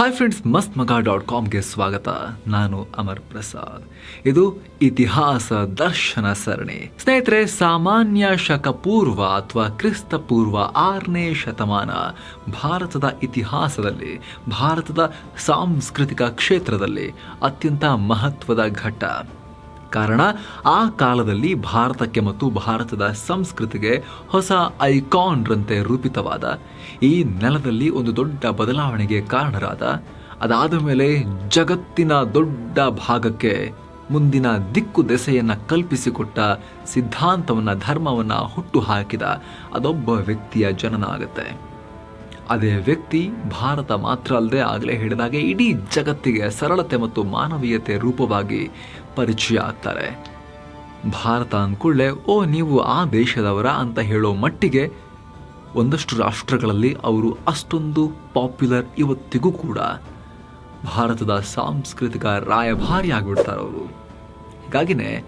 Hi friends ಮಸ್ತ್ ಮಗ dot ಕಾಮ್ಗೆ ಸ್ವಾಗತ. ನಾನು ಅಮರ್ ಪ್ರಸಾದ್. ಇದು ಇತಿಹಾಸ ದರ್ಶನ ಸರಣಿ. ಸ್ನೇಹಿತರೆ, ಸಾಮಾನ್ಯ ಶಕ ಪೂರ್ವ ಅಥವಾ ಕ್ರಿಸ್ತ ಪೂರ್ವ ಆರನೇ ಶತಮಾನ ಭಾರತದ ಇತಿಹಾಸದಲ್ಲಿ, ಭಾರತದ ಸಾಂಸ್ಕೃತಿಕ ಕ್ಷೇತ್ರದಲ್ಲಿ ಅತ್ಯಂತ ಮಹತ್ವದ ಘಟ್ಟ. ಕಾರಣ, ಆ ಕಾಲದಲ್ಲಿ ಭಾರತಕ್ಕೆ ಮತ್ತು ಭಾರತದ ಸಂಸ್ಕೃತಿಗೆ ಹೊಸ ಐಕಾನ್ರಂತೆ ರೂಪಿತವಾದ ಈ ನೆಲದಲ್ಲಿ ಒಂದು ದೊಡ್ಡ ಬದಲಾವಣೆಗೆ ಕಾರಣರಾದ, ಅದಾದ ಮೇಲೆ ಜಗತ್ತಿನ ದೊಡ್ಡ ಭಾಗಕ್ಕೆ ಮುಂದಿನ ದಿಕ್ಕು ದೆಸೆಯನ್ನು ಕಲ್ಪಿಸಿಕೊಟ್ಟ ಸಿದ್ಧಾಂತವನ್ನು, ಧರ್ಮವನ್ನು ಹುಟ್ಟು ಹಾಕಿದ ಅದೊಬ್ಬ ವ್ಯಕ್ತಿಯ ಜನನ ಆಗುತ್ತೆ. ಅದೇ ವ್ಯಕ್ತಿ ಭಾರತ ಮಾತ್ರ ಅಲ್ಲದೆ ಆಗಲೇ ಹೇಳಿದಾಗೆ ಇಡೀ ಜಗತ್ತಿಗೆ ಸರಳತೆ ಮತ್ತು ಮಾನವೀಯತೆ ರೂಪವಾಗಿ ಪರಿಚಯ ಆಗ್ತಾರೆ ಭಾರತ ಅಂದ್ಕೊಳ್ಳೆ ಓ, ನೀವು ಆ ದೇಶದವರ ಅಂತ ಹೇಳೋ ಮಟ್ಟಿಗೆ ಒಂದಷ್ಟು ರಾಷ್ಟ್ರಗಳಲ್ಲಿ ಅವರು ಅಷ್ಟೊಂದು ಪಾಪ್ಯುಲರ್ ಇವತ್ತಿಗೂ ಕೂಡ ಭಾರತದ ಸಾಂಸ್ಕೃತಿಕ ರಾಯಭಾರಿ ಆಗಿಬಿಡ್ತಾರೆ ಅವರು. ಹೀಗಾಗಿನೇ,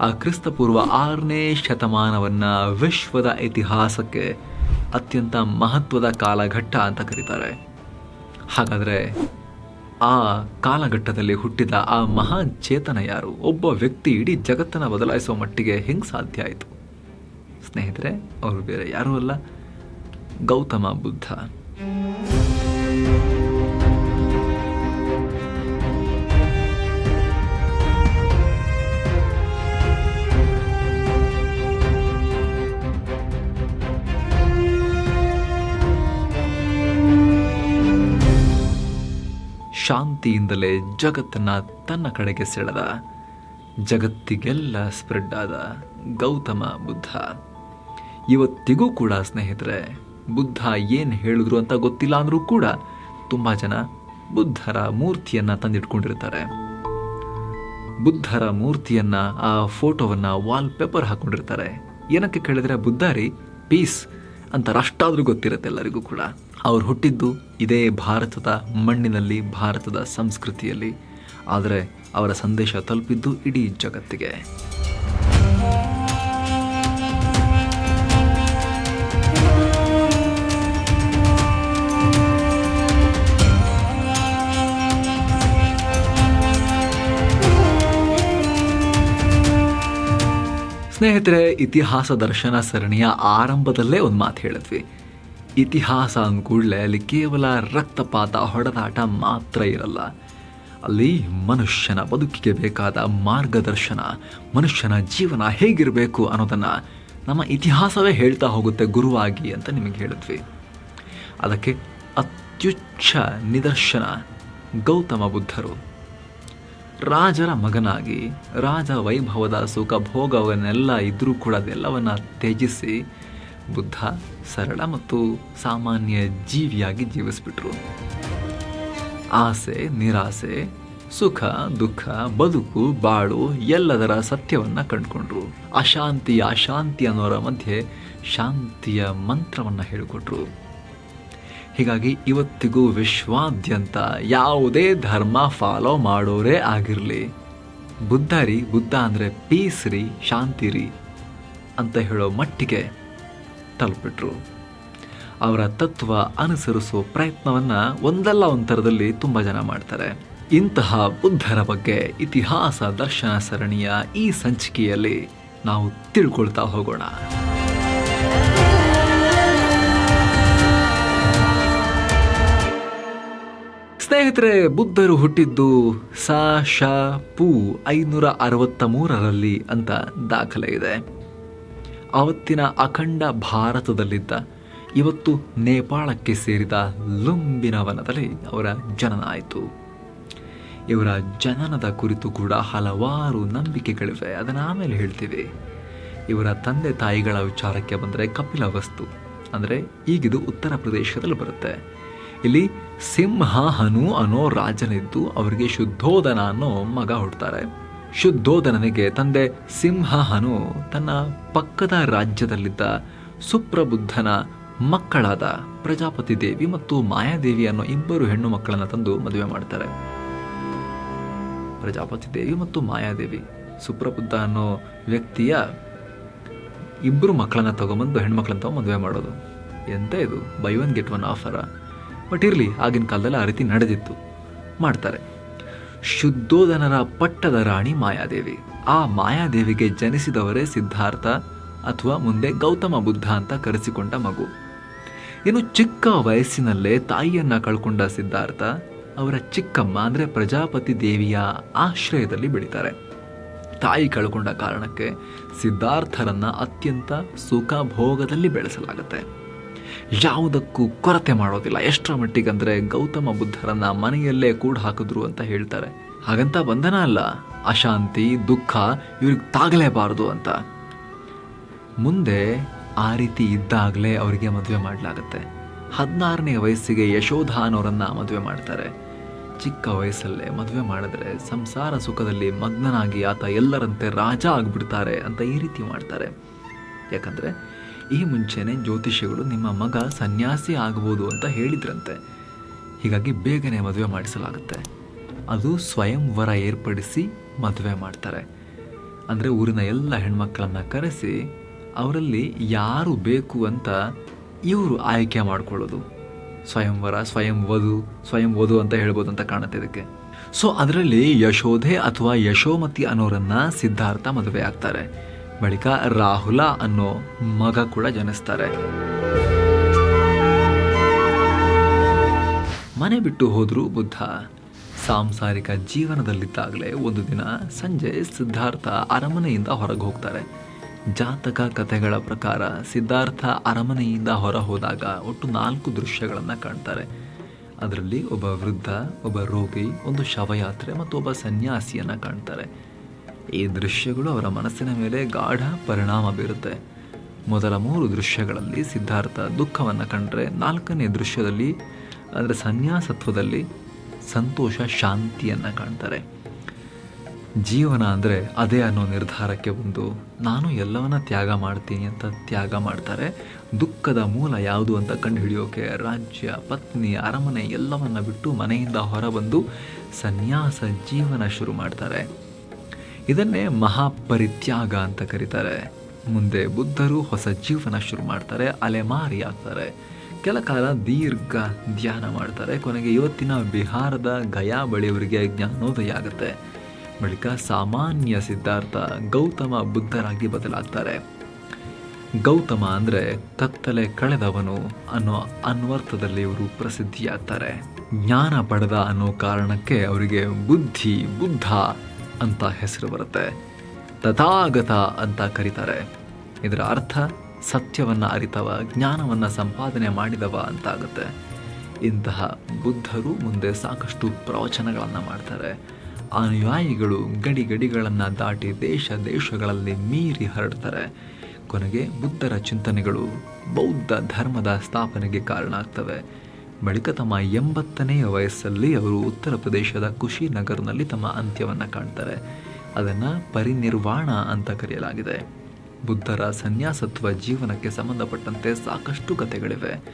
ಆ ಕ್ರಿಸ್ತಪೂರ್ವ ಆರನೇ ಶತಮಾನವನ್ನು ವಿಶ್ವದ ಇತಿಹಾಸಕ್ಕೆ ಅತ್ಯಂತ ಮಹತ್ವದ ಕಾಲಘಟ್ಟ ಅಂತ ಕರೀತಾರೆ. ಹಾಗಾದರೆ ಆ ಕಾಲಘಟ್ಟದಲ್ಲಿ ಹುಟ್ಟಿದ ಆ ಮಹಾನ್ ಚೇತನ ಯಾರು? ಒಬ್ಬ ವ್ಯಕ್ತಿ ಇಡೀ ಜಗತ್ತನ್ನು ಬದಲಾಯಿಸುವ ಮಟ್ಟಿಗೆ ಹೆಂಗೆ ಸಾಧ್ಯ ಆಯಿತು? ಸ್ನೇಹಿತರೆ, ಅವರು ಬೇರೆ ಯಾರೂ ಅಲ್ಲ. ಗೌತಮ ಬುದ್ಧ. ಶಾಂತಿಯಿಂದಲೇ ಜಗತ್ತನ್ನು ತನ್ನ ಕಡೆಗೆ ಸೆಳೆದ. ಜಗತ್ತಿಗೆಲ್ಲ ಸ್ಪ್ರೆಡ್ ಆದ ಗೌತಮ ಬುದ್ಧ. ಇವತ್ತಿಗೂ ಕೂಡ ಸ್ನೇಹಿತರೆ, ಬುದ್ಧ ಏನು ಹೇಳಿದ್ರು ಅಂತ ಗೊತ್ತಿಲ್ಲ ಅಂದರೂ ಕೂಡ ತುಂಬ ಜನ ಬುದ್ಧರ ಮೂರ್ತಿಯನ್ನು ತಂದಿಟ್ಕೊಂಡಿರ್ತಾರೆ. ಬುದ್ಧರ ಮೂರ್ತಿಯನ್ನ, ಆ ಫೋಟೋವನ್ನ ವಾಲ್ ಪೇಪರ್ ಹಾಕೊಂಡಿರ್ತಾರೆ. ಏನಕ್ಕೆ ಕೇಳಿದ್ರೆ ಬುದ್ಧಾರಿ ಪೀಸ್ ಅಂತ ಅಷ್ಟಾದ್ರೂ ಗೊತ್ತಿರುತ್ತೆ ಎಲ್ಲರಿಗೂ ಕೂಡ. ಅವ್ರು ಹುಟ್ಟಿದ್ದು ಇದೇ ಭಾರತದ ಮಣ್ಣಿನಲ್ಲಿ, ಭಾರತದ ಸಂಸ್ಕೃತಿಯಲ್ಲಿ. ಆದರೆ ಅವರ ಸಂದೇಶ ತಲುಪಿದ್ದು ಇಡೀ ಜಗತ್ತಿಗೆ. ಸ್ನೇಹಿತರೆ, ಇತಿಹಾಸ ದರ್ಶನ ಸರಣಿಯ ಆರಂಭದಲ್ಲೇ ಒಂದು ಮಾತು ಹೇಳಿದ್ವಿ. ಇತಿಹಾಸ ಅಂದ್ಕೂಡಲೇ ಅಲ್ಲಿ ಕೇವಲ ರಕ್ತಪಾತ ಹೊಡೆದಾಟ ಮಾತ್ರ ಇರಲ್ಲ. ಅಲ್ಲಿ ಮನುಷ್ಯನ ಬದುಕಿಗೆ ಬೇಕಾದ ಮಾರ್ಗದರ್ಶನ, ಮನುಷ್ಯನ ಜೀವನ ಹೇಗಿರಬೇಕು ಅನ್ನೋದನ್ನು ನಮ್ಮ ಇತಿಹಾಸವೇ ಹೇಳ್ತಾ ಹೋಗುತ್ತೆ ಗುರುವಾಗಿ ಅಂತ ನಿಮಗೆ ಹೇಳಿದ್ವಿ. ಅದಕ್ಕೆ ಅತ್ಯುಚ್ಚ ನಿದರ್ಶನ ಗೌತಮ ಬುದ್ಧರು. ರಾಜರ ಮಗನಾಗಿ ರಾಜ ವೈಭವದ ಸುಖ ಭೋಗವನ್ನೆಲ್ಲ ಇದ್ದರೂ ಕೂಡ ಅದೆಲ್ಲವನ್ನು ತ್ಯಜಿಸಿ ಬುದ್ಧ, ಸರಳ ಮತ್ತು ಸಾಮಾನ್ಯ ಜೀವಿಯಾಗಿ ಜೀವಿಸ್ಬಿಟ್ರು. ಆಸೆ, ನಿರಾಸೆ, ಸುಖ, ದುಃಖ, ಬದುಕು, ಬಾಳು ಎಲ್ಲದರ ಸತ್ಯವನ್ನ ಕಂಡುಕೊಂಡ್ರು. ಅಶಾಂತಿ ಅಶಾಂತಿ ಅನ್ನೋರ ಮಧ್ಯೆ ಶಾಂತಿಯ ಮಂತ್ರವನ್ನ ಹೇಳಿಕೊಟ್ರು. ಹೀಗಾಗಿ ಇವತ್ತಿಗೂ ವಿಶ್ವಾದ್ಯಂತ ಯಾವುದೇ ಧರ್ಮ ಫಾಲೋ ಮಾಡೋರೇ ಆಗಿರಲಿ. ಬುದ್ಧ ರೀ, ಬುದ್ಧ ಅಂದರೆ ಪೀಸ್ ರೀ, ಶಾಂತಿ ರೀ ಅಂತ ಹೇಳೋ ಮಟ್ಟಿಗೆ ತಲುಪಿಟ್ರು. ಅವರ ತತ್ವ ಅನುಸರಿಸುವ ಪ್ರಯತ್ನವನ್ನು ಒಂದಲ್ಲ ಒಂಥರದಲ್ಲಿ ತುಂಬ ಜನ ಮಾಡ್ತಾರೆ. ಇಂತಹ ಬುದ್ಧರ ಬಗ್ಗೆ ಇತಿಹಾಸ ದರ್ಶನ ಸರಣಿಯ ಈ ಸಂಚಿಕೆಯಲ್ಲಿ ನಾವು ತಿಳ್ಕೊಳ್ತಾ ಹೋಗೋಣ. ಸ್ನೇಹಿತರೆ, ಬುದ್ಧರು ಹುಟ್ಟಿದ್ದು ಸಾ ಶ ಪೂ ಐನೂರ ಅರವತ್ತ ಮೂರರಲ್ಲಿ ಅಂತ ದಾಖಲೆ ಇದೆ. ಅವತ್ತಿನ ಅಖಂಡ ಭಾರತದಲ್ಲಿದ್ದ, ಇವತ್ತು ನೇಪಾಳಕ್ಕೆ ಸೇರಿದ ಲುಂಬಿನ ವನದಲ್ಲಿ ಅವರ ಜನನ ಆಯಿತು. ಇವರ ಜನನದ ಕುರಿತು ಕೂಡ ಹಲವಾರು ನಂಬಿಕೆಗಳಿವೆ. ಅದನ್ನು ಆಮೇಲೆ ಹೇಳ್ತೀವಿ. ಇವರ ತಂದೆ ತಾಯಿಗಳ ವಿಚಾರಕ್ಕೆ ಬಂದರೆ ಕಪಿಲ ವಸ್ತು ಅಂದರೆ ಈಗಿದು ಉತ್ತರ ಪ್ರದೇಶದಲ್ಲಿ ಬರುತ್ತೆ. ಇಲ್ಲಿ ಸಿಂಹ ಹನು ಅನ್ನೋ ರಾಜನಿದ್ದು ಅವರಿಗೆ ಶುದ್ಧೋಧನ ಅನ್ನೋ ಮಗ ಹುಡ್ತಾರೆ. ಶುದ್ಧೋಧನನಿಗೆ ತಂದೆ ಸಿಂಹಹನು ತನ್ನ ಪಕ್ಕದ ರಾಜ್ಯದಲ್ಲಿದ್ದ ಸುಪ್ರಬುದ್ಧನ ಮಕ್ಕಳಾದ ಪ್ರಜಾಪತಿ ದೇವಿ ಮತ್ತು ಮಾಯಾದೇವಿ ಅನ್ನೋ ಇಬ್ಬರು ಹೆಣ್ಣು ಮಕ್ಕಳನ್ನ ತಂದು ಮದುವೆ ಮಾಡ್ತಾರೆ. ಪ್ರಜಾಪತಿ ದೇವಿ ಮತ್ತು ಮಾಯಾದೇವಿ. ಸುಪ್ರಬುದ್ಧ ಅನ್ನೋ ವ್ಯಕ್ತಿಯ ಇಬ್ಬರು ಮಕ್ಕಳನ್ನ ತಗೊಂಬಂದು ಹೆಣ್ಮಕ್ಳನ್ನ ತಗೊಂಡು ಮದುವೆ ಮಾಡೋದು. ಎಂತ ಇದು? Buy one get one offer but ಇರಲಿ, ಆಗಿನ ಕಾಲದಲ್ಲಿ ಆ ರೀತಿ ನಡೆದಿತ್ತು. ಮಾಡ್ತಾರೆ. ಶುದ್ಧೋಧನರ ಪಟ್ಟದ ರಾಣಿ ಮಾಯಾದೇವಿ. ಆ ಮಾಯಾದೇವಿಗೆ ಜನಿಸಿದವರೇ ಸಿದ್ಧಾರ್ಥ ಅಥವಾ ಮುಂದೆ ಗೌತಮ ಬುದ್ಧ ಅಂತ ಕರೆಸಿಕೊಂಡ ಮಗು. ಇನ್ನು ಚಿಕ್ಕ ವಯಸ್ಸಿನಲ್ಲೇ ತಾಯಿಯನ್ನು ಕಳ್ಕೊಂಡ ಸಿದ್ಧಾರ್ಥ ಅವರ ಚಿಕ್ಕಮ್ಮ ಅಂದರೆ ಪ್ರಜಾಪತಿ ದೇವಿಯ ಆಶ್ರಯದಲ್ಲಿ ಬೆಳೀತಾರೆ. ತಾಯಿ ಕಳ್ಕೊಂಡ ಕಾರಣಕ್ಕೆ ಸಿದ್ಧಾರ್ಥರನ್ನ ಅತ್ಯಂತ ಸುಖ ಭೋಗದಲ್ಲಿ ಬೆಳೆಸಲಾಗುತ್ತೆ. ಯಾವುದಕ್ಕೂ ಕೊರತೆ ಮಾಡೋದಿಲ್ಲ. ಎಷ್ಟರ ಮಟ್ಟಿಗಂದ್ರೆ ಗೌತಮ ಬುದ್ಧರನ್ನ ಮನೆಯಲ್ಲೇ ಕೂಡ ಹಾಕಿದ್ರು ಅಂತ ಹೇಳ್ತಾರೆ. ಹಾಗಂತ ಬಂಧನ ಅಲ್ಲ. ಅಶಾಂತಿ, ದುಃಖ ಇವ್ರಿಗೆ ತಾಗಲೇಬಾರದು ಅಂತ. ಮುಂದೆ ಆ ರೀತಿ ಇದ್ದಾಗಲೇ ಅವರಿಗೆ ಮದುವೆ ಮಾಡಲಾಗುತ್ತೆ. ಹದಿನಾರನೇ ವಯಸ್ಸಿಗೆ ಯಶೋಧ ಅನ್ನೋರನ್ನ ಮದುವೆ ಮಾಡ್ತಾರೆ. ಚಿಕ್ಕ ವಯಸ್ಸಲ್ಲೇ ಮದುವೆ ಮಾಡಿದ್ರೆ ಸಂಸಾರ ಸುಖದಲ್ಲಿ ಮಗ್ನನಾಗಿ ಆತ ಎಲ್ಲರಂತೆ ರಾಜ ಆಗ್ಬಿಡ್ತಾರೆ ಅಂತ ಈ ರೀತಿ ಮಾಡ್ತಾರೆ. ಯಾಕಂದ್ರೆ ಈ ಮುಂಚೆನೇ ಜ್ಯೋತಿಷಿಗಳು ನಿಮ್ಮ ಮಗ ಸನ್ಯಾಸಿ ಆಗ್ಬೋದು ಅಂತ ಹೇಳಿದ್ರಂತೆ. ಹೀಗಾಗಿ ಬೇಗನೆ ಮದುವೆ ಮಾಡಿಸಲಾಗುತ್ತೆ. ಅದು ಸ್ವಯಂವರ ಏರ್ಪಡಿಸಿ ಮದುವೆ ಮಾಡ್ತಾರೆ. ಅಂದರೆ ಊರಿನ ಎಲ್ಲ ಹೆಣ್ಮಕ್ಕಳನ್ನು ಕರೆಸಿ ಅವರಲ್ಲಿ ಯಾರು ಬೇಕು ಅಂತ ಇವರು ಆಯ್ಕೆ ಮಾಡ್ಕೊಳ್ಳೋದು. ಸ್ವಯಂವರ ಸ್ವಯಂ ವಧು ಸ್ವಯಂ ವಧು ಅಂತ ಹೇಳ್ಬೋದು ಅಂತ ಕಾಣುತ್ತೆ ಇದಕ್ಕೆ. ಸೊ ಅದರಲ್ಲಿ ಯಶೋಧೆ ಅಥವಾ ಯಶೋಮತಿ ಅನ್ನೋರನ್ನು ಸಿದ್ಧಾರ್ಥ ಮದುವೆ ಆಗ್ತಾರೆ. ಬಳಿಕ ರಾಹುಲ ಅನ್ನೋ ಮಗ ಕೂಡ ಜನಿಸ್ತಾರೆ. ಮನೆ ಬಿಟ್ಟು ಹೋದ್ರು ಬುದ್ಧ ಸಾಂಸಾರಿಕ ಜೀವನದಲ್ಲಿದ್ದಾಗಲೇ ಒಂದು ದಿನ ಸಂಜೆ ಸಿದ್ಧಾರ್ಥ ಅರಮನೆಯಿಂದ ಹೊರಗೆ ಹೋಗ್ತಾರೆ. ಜಾತಕ ಕಥೆಗಳ ಪ್ರಕಾರ ಸಿದ್ಧಾರ್ಥ ಅರಮನೆಯಿಂದ ಹೊರ ಹೋದಾಗ ಒಟ್ಟು ನಾಲ್ಕು ದೃಶ್ಯಗಳನ್ನು ಕಾಣ್ತಾರೆ. ಅದರಲ್ಲಿ ಒಬ್ಬ ವೃದ್ಧ, ಒಬ್ಬ ರೋಗಿ, ಒಂದು ಶವಯಾತ್ರೆ ಮತ್ತು ಒಬ್ಬ ಸನ್ಯಾಸಿಯನ್ನ ಕಾಣ್ತಾರೆ. ಈ ದೃಶ್ಯಗಳು ಅವರ ಮನಸ್ಸಿನ ಮೇಲೆ ಗಾಢ ಪರಿಣಾಮ ಬೀರುತ್ತೆ. ಮೊದಲ ಮೂರು ದೃಶ್ಯಗಳಲ್ಲಿ ಸಿದ್ಧಾರ್ಥ ದುಃಖವನ್ನು ಕಂಡರೆ ನಾಲ್ಕನೇ ದೃಶ್ಯದಲ್ಲಿ, ಅಂದರೆ ಸನ್ಯಾಸತ್ವದಲ್ಲಿ ಸಂತೋಷ, ಶಾಂತಿಯನ್ನು ಕಾಣ್ತಾರೆ. ಜೀವನ ಅಂದರೆ ಅದೇ ಅನ್ನೋ ನಿರ್ಧಾರಕ್ಕೆ ಬಂದು ನಾನು ಎಲ್ಲವನ್ನ ತ್ಯಾಗ ಮಾಡ್ತೀನಿ ಅಂತ ತ್ಯಾಗ ಮಾಡ್ತಾರೆ. ದುಃಖದ ಮೂಲ ಯಾವುದು ಅಂತ ಕಂಡುಹಿಡಿಯೋಕೆ ರಾಜ್ಯ, ಪತ್ನಿ, ಅರಮನೆ ಎಲ್ಲವನ್ನ ಬಿಟ್ಟು ಮನೆಯಿಂದ ಹೊರಬಂದು ಸನ್ಯಾಸ ಜೀವನ ಶುರು ಮಾಡ್ತಾರೆ. ಇದನ್ನೇ ಮಹಾಪರಿತ್ಯಾಗ ಅಂತ ಕರೀತಾರೆ. ಮುಂದೆ ಬುದ್ಧರು ಹೊಸ ಜೀವನ ಶುರು ಮಾಡ್ತಾರೆ ಅಲೆಮಾರಿ ಆಗ್ತಾರೆ. ಕೆಲ ಕಾಲ ದೀರ್ಘ ಧ್ಯಾನ ಮಾಡ್ತಾರೆ. ಕೊನೆಗೆ ಇವತ್ತಿನ ಬಿಹಾರದ ಗಯಾ ಬಳಿಯವರಿಗೆ ಜ್ಞಾನೋದಯ ಆಗುತ್ತೆ. ಬಳಿಕ ಸಾಮಾನ್ಯ ಸಿದ್ಧಾರ್ಥ ಗೌತಮ ಬುದ್ಧರಾಗಿ ಬದಲಾಗ್ತಾರೆ. ಗೌತಮ ಅಂದರೆ ಕತ್ತಲೆ ಕಳೆದವನು ಅನ್ನೋ ಅನ್ವರ್ಥದಲ್ಲಿ ಇವರು ಪ್ರಸಿದ್ಧಿಯಾಗ್ತಾರೆ. ಜ್ಞಾನ ಪಡೆದ ಅನ್ನೋ ಕಾರಣಕ್ಕೆ ಅವರಿಗೆ ಬುದ್ಧಿ, ಬುದ್ಧ ಅಂತ ಹೆಸರು ಬರುತ್ತೆ. ತಥಾಗತ ಅಂತ ಕರೀತಾರೆ. ಇದರ ಅರ್ಥ, ಸತ್ಯವನ್ನು ಅರಿತವ, ಜ್ಞಾನವನ್ನು ಸಂಪಾದನೆ ಮಾಡಿದವ ಅಂತ ಆಗುತ್ತೆ ಇಂತಹ ಬುದ್ಧರು ಮುಂದೆ ಸಾಕಷ್ಟು ಪ್ರವಚನಗಳನ್ನು ಮಾಡ್ತಾರೆ. ಅನುಯಾಯಿಗಳು ಗಡಿ ಗಡಿಗಳನ್ನು ದಾಟಿ ದೇಶ ದೇಶಗಳಲ್ಲಿ ಮೀರಿ ಹರಡ್ತಾರೆ. ಕೊನೆಗೆ ಬುದ್ಧರ ಚಿಂತನೆಗಳು ಬೌದ್ಧ ಧರ್ಮದ ಸ್ಥಾಪನೆಗೆ ಕಾರಣ ಆಗ್ತವೆ. ಬಳಿಕ ತಮ್ಮ ಎಂಬತ್ತನೆಯ ವಯಸ್ಸಲ್ಲಿ ಅವರು ಉತ್ತರ ಪ್ರದೇಶದ ಕುಶಿನಗರ್ನಲ್ಲಿ ತಮ್ಮ ಅಂತ್ಯವನ್ನು ಕಾಣ್ತಾರೆ. ಅದನ್ನು ಪರಿನಿರ್ವಾಣ ಅಂತ ಕರೆಯಲಾಗಿದೆ. ಬುದ್ಧರ ಸನ್ಯಾಸತ್ವ ಜೀವನಕ್ಕೆ ಸಂಬಂಧಪಟ್ಟಂತೆ ಸಾಕಷ್ಟು ಕಥೆಗಳಿವೆ.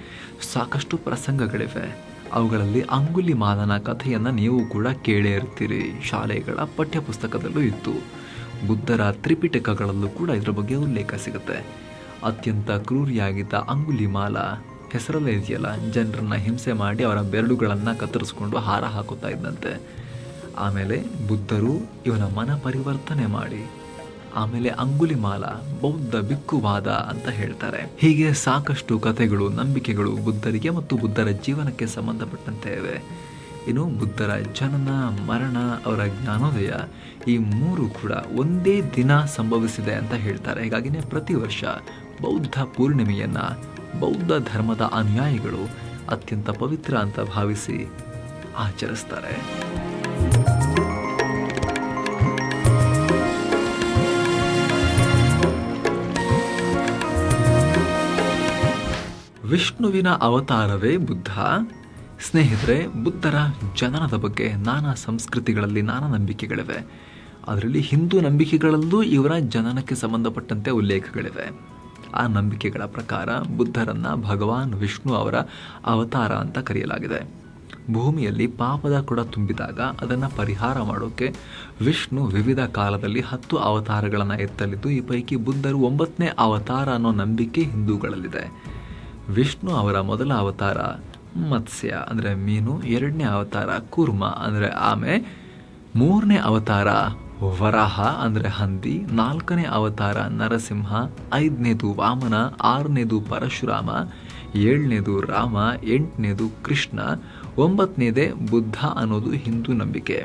ಸಾಕಷ್ಟು ಪ್ರಸಂಗಗಳಿವೆ. ಅವುಗಳಲ್ಲಿ ಅಂಗುಲಿ ಮಾಲನ ಕಥೆಯನ್ನು ನೀವು ಕೂಡ ಕೇಳೇ ಇರ್ತೀರಿ. ಶಾಲೆಗಳ ಪಠ್ಯಪುಸ್ತಕದಲ್ಲೂ ಇತ್ತು. ಬುದ್ಧರ ತ್ರಿಪಿಟಕಗಳಲ್ಲೂ ಕೂಡ ಇದರ ಬಗ್ಗೆ ಉಲ್ಲೇಖ ಸಿಗುತ್ತೆ. ಅತ್ಯಂತ ಕ್ರೂರಿಯಾಗಿದ್ದ ಅಂಗುಲಿ ಮಾಲ ಹೆಸರಲ್ಲೇ ಇದೆಯಲ್ಲ ಜನರನ್ನ ಹಿಂಸೆ ಮಾಡಿ ಅವರ ಬೆರಳುಗಳನ್ನು ಕತ್ತರಿಸ್ಕೊಂಡು ಹಾರ ಹಾಕುತ್ತಾ ಇದ್ದಂತೆ ಆಮೇಲೆ ಬುದ್ಧರು ಇವನ ಮನ ಪರಿವರ್ತನೆ ಮಾಡಿ, ಆಮೇಲೆ ಅಂಗುಲಿಮಾಲ ಬೌದ್ಧ ಬಿಕ್ಕುವಾದ ಅಂತ ಹೇಳ್ತಾರೆ. ಹೀಗೆ ಸಾಕಷ್ಟು ಕಥೆಗಳು, ನಂಬಿಕೆಗಳು ಬುದ್ಧರಿಗೆ ಮತ್ತು ಬುದ್ಧರ ಜೀವನಕ್ಕೆ ಸಂಬಂಧಪಟ್ಟಂತೆ ಇವೆ. ಇನ್ನು ಬುದ್ಧರ ಜನನ, ಮರಣ, ಅವರ ಜ್ಞಾನೋದಯ ಈ ಮೂರು ಕೂಡ ಒಂದೇ ದಿನ ಸಂಭವಿಸಿದೆ ಅಂತ ಹೇಳ್ತಾರೆ. ಹೀಗಾಗಿನೇ ಪ್ರತಿ ವರ್ಷ ಬೌದ್ಧ ಪೂರ್ಣಿಮೆಯನ್ನ ಬೌದ್ಧ ಧರ್ಮದ ಅನುಯಾಯಿಗಳು ಅತ್ಯಂತ ಪವಿತ್ರ ಅಂತ ಭಾವಿಸಿ ಆಚರಿಸ್ತಾರೆ. ವಿಷ್ಣುವಿನ ಅವತಾರವೇ ಬುದ್ಧ. ಸ್ನೇಹಿತರೆ, ಬುದ್ಧರ ಜನನದ ಬಗ್ಗೆ ನಾನಾ ಸಂಸ್ಕೃತಿಗಳಲ್ಲಿ ನಾನಾ ನಂಬಿಕೆಗಳಿವೆ. ಅದರಲ್ಲಿ ಹಿಂದೂ ನಂಬಿಕೆಗಳಲ್ಲೂ ಇವರ ಜನನಕ್ಕೆ ಸಂಬಂಧಪಟ್ಟಂತೆ ಉಲ್ಲೇಖಗಳಿವೆ. ಆ ನಂಬಿಕೆಗಳ ಪ್ರಕಾರ ಬುದ್ಧರನ್ನು ಭಗವಾನ್ ವಿಷ್ಣು ಅವರ ಅವತಾರ ಅಂತ ಕರೆಯಲಾಗಿದೆ. ಭೂಮಿಯಲ್ಲಿ ಪಾಪದ ಕೂಡ ತುಂಬಿದಾಗ ಅದನ್ನು ಪರಿಹಾರ ಮಾಡೋಕ್ಕೆ ವಿಷ್ಣು ವಿವಿಧ ಕಾಲದಲ್ಲಿ ಹತ್ತು ಅವತಾರಗಳನ್ನು ಎತ್ತಲಿದ್ದು, ಈ ಪೈಕಿ ಬುದ್ಧರು ಒಂಬತ್ತನೇ ಅವತಾರ ಅನ್ನೋ ನಂಬಿಕೆ ಹಿಂದೂಗಳಲ್ಲಿದೆ. ವಿಷ್ಣು ಅವರ ಮೊದಲ ಅವತಾರ ಮತ್ಸ್ಯ, ಅಂದರೆ ಮೀನು, ಎರಡನೇ ಅವತಾರ ಕೂರ್ಮ, ಅಂದರೆ ಆಮೆ, ಮೂರನೇ ಅವತಾರ ವರಾಹ ಅಂದರೆ ಹಂದಿ, ನಾಲ್ಕನೇ ಅವತಾರ ನರಸಿಂಹ, ಐದನೇದು ವಾಮನ, ಆರನೇದು ಪರಶುರಾಮ, ಏಳನೇದು ರಾಮ, ಎಂಟನೇದು ಕೃಷ್ಣ, ಒಂಬತ್ತನೇದೇ ಬುದ್ಧ ಅನ್ನೋದು ಹಿಂದೂ ನಂಬಿಕೆ.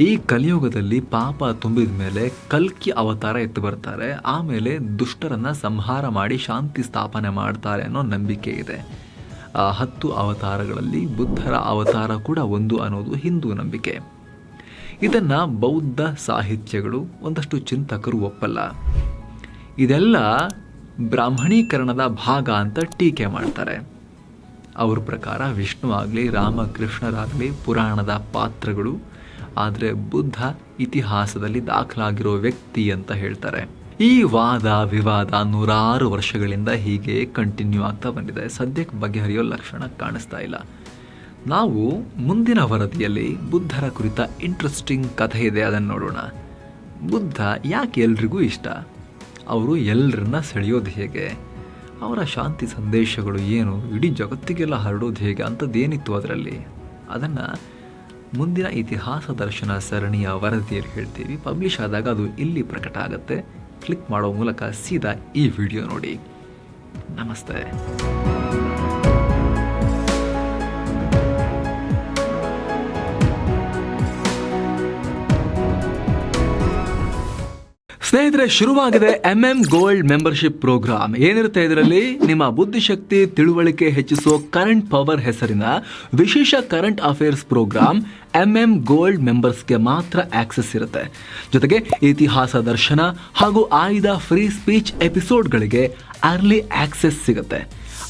ಈ ಕಲಿಯುಗದಲ್ಲಿ ಪಾಪ ತುಂಬಿದ ಮೇಲೆ ಕಲ್ಕಿ ಅವತಾರ ಎತ್ತು ಬರ್ತಾರೆ, ಆಮೇಲೆ ದುಷ್ಟರನ್ನು ಸಂಹಾರ ಮಾಡಿ ಶಾಂತಿ ಸ್ಥಾಪನೆ ಮಾಡ್ತಾರೆ ಅನ್ನೋ ನಂಬಿಕೆ ಇದೆ. ಆ ಹತ್ತು ಅವತಾರಗಳಲ್ಲಿ ಬುದ್ಧರ ಅವತಾರ ಕೂಡ ಒಂದು ಅನ್ನೋದು ಹಿಂದೂ ನಂಬಿಕೆ. ಇದನ್ನ ಬೌದ್ಧ ಸಾಹಿತ್ಯಗಳು ಒಂದಷ್ಟು ಚಿಂತಕರು ಒಪ್ಪಲ್ಲ. ಇದೆಲ್ಲ ಬ್ರಾಹ್ಮಣೀಕರಣದ ಭಾಗ ಅಂತ ಟೀಕೆ ಮಾಡ್ತಾರೆ. ಅವ್ರ ಪ್ರಕಾರ ವಿಷ್ಣು ಆಗಲಿ ರಾಮಕೃಷ್ಣರಾಗಲಿ ಪುರಾಣದ ಪಾತ್ರಗಳು, ಆದರೆ ಬುದ್ಧ ಇತಿಹಾಸದಲ್ಲಿ ದಾಖಲಾಗಿರೋ ವ್ಯಕ್ತಿ ಅಂತ ಹೇಳ್ತಾರೆ. ಈ ವಾದ, ವಿವಾದ ನೂರಾರು ವರ್ಷಗಳಿಂದ ಹೀಗೆ ಕಂಟಿನ್ಯೂ ಆಗ್ತಾ ಬಂದಿದೆ. ಸದ್ಯಕ್ಕೆ ಬಗೆಹರಿಯೋ ಲಕ್ಷಣ ಕಾಣಿಸ್ತಾ ಇಲ್ಲ. ನಾವು ಮುಂದಿನ ವರದಿಯಲ್ಲಿ ಬುದ್ಧರ ಕುರಿತ ಇಂಟ್ರೆಸ್ಟಿಂಗ್ ಕಥೆ ಇದೆ, ಅದನ್ನು ನೋಡೋಣ. ಬುದ್ಧ ಯಾಕೆ ಎಲ್ರಿಗೂ ಇಷ್ಟ? ಅವರು ಎಲ್ಲರನ್ನ ಸೆಳೆಯೋದು ಹೇಗೆ? ಅವರ ಶಾಂತಿ ಸಂದೇಶಗಳು ಏನು? ಇಡೀ ಜಗತ್ತಿಗೆಲ್ಲ ಹರಡೋದು ಹೇಗೆ? ಅಂಥದ್ದೇನಿತ್ತು ಅದರಲ್ಲಿ? ಅದನ್ನು ಮುಂದಿನ ಇತಿಹಾಸ ದರ್ಶನ ಸರಣಿಯ ವರದಿಯಲ್ಲಿ ಹೇಳ್ತೀವಿ. ಪಬ್ಲಿಷ್ ಆದಾಗ ಅದು ಇಲ್ಲಿ ಪ್ರಕಟ ಆಗುತ್ತೆ. ಕ್ಲಿಕ್ ಮಾಡೋ ಮೂಲಕ ಸೀದಾ ಈ ವಿಡಿಯೋ ನೋಡಿ. ನಮಸ್ತೆ. ಸ್ನೇಹಿತರೆ, ಶುರುವಾಗಿದೆ M M gold membership program ಏನಿರುತ್ತೆ ಇದರಲ್ಲಿ? ನಿಮ್ಮ ಬುದ್ಧಿಶಕ್ತಿ, ತಿಳುವಳಿಕೆ ಹೆಚ್ಚಿಸೋ ಕರೆಂಟ್ ಪವರ್ ಹೆಸರಿನ ವಿಶೇಷ current affairs program M M gold ಮೆಂಬರ್ಸ್ಗೆ ಮಾತ್ರ ಆಕ್ಸೆಸ್ ಇರುತ್ತೆ. ಜೊತೆಗೆ ಇತಿಹಾಸ ದರ್ಶನ ಹಾಗೂ ಆಯ್ದ ಫ್ರೀ ಸ್ಪೀಚ್ ಎಪಿಸೋಡ್ಗಳಿಗೆ ಅರ್ಲಿ ಆಕ್ಸೆಸ್ ಸಿಗುತ್ತೆ.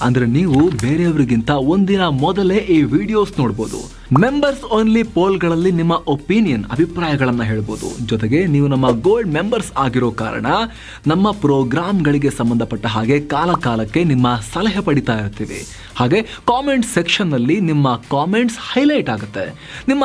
ಅಂದ್ರೆ ನೀವು ಬೇರೆಯವರಿಗಿಂತ ಒಂದಿನ ಮೊದಲೇ ಈ ವಿಡಿಯೋಸ್ ನೋಡ್ಬೋದು. ಮೆಂಬರ್ಸ್ ಓನ್ಲಿ ಪೋಲ್ಗಳಲ್ಲಿ ನಿಮ್ಮ ಒಪಿನಿಯನ್ ಅಭಿಪ್ರಾಯಗಳನ್ನ ಹೇಳ್ಬೋದು. ಜೊತೆಗೆ ನೀವು ನಮ್ಮ ಗೋಲ್ಡ್ ಮೆಂಬರ್ಸ್ ಆಗಿರೋ ಕಾರಣ ನಮ್ಮ ಪ್ರೋಗ್ರಾಮ್ಗಳಿಗೆ ಸಂಬಂಧಪಟ್ಟ ಹಾಗೆ ಕಾಲಕಾಲಕ್ಕೆ ನಿಮ್ಮ ಸಲಹೆ ಪಡಿತಾ ಇರ್ತೀವಿ. ಹಾಗೆ ಕಾಮೆಂಟ್ ಸೆಕ್ಷನ್ನಲ್ಲಿ ನಿಮ್ಮ ಕಾಮೆಂಟ್ಸ್ ಹೈಲೈಟ್ ಆಗುತ್ತೆ. ನಿಮ್ಮ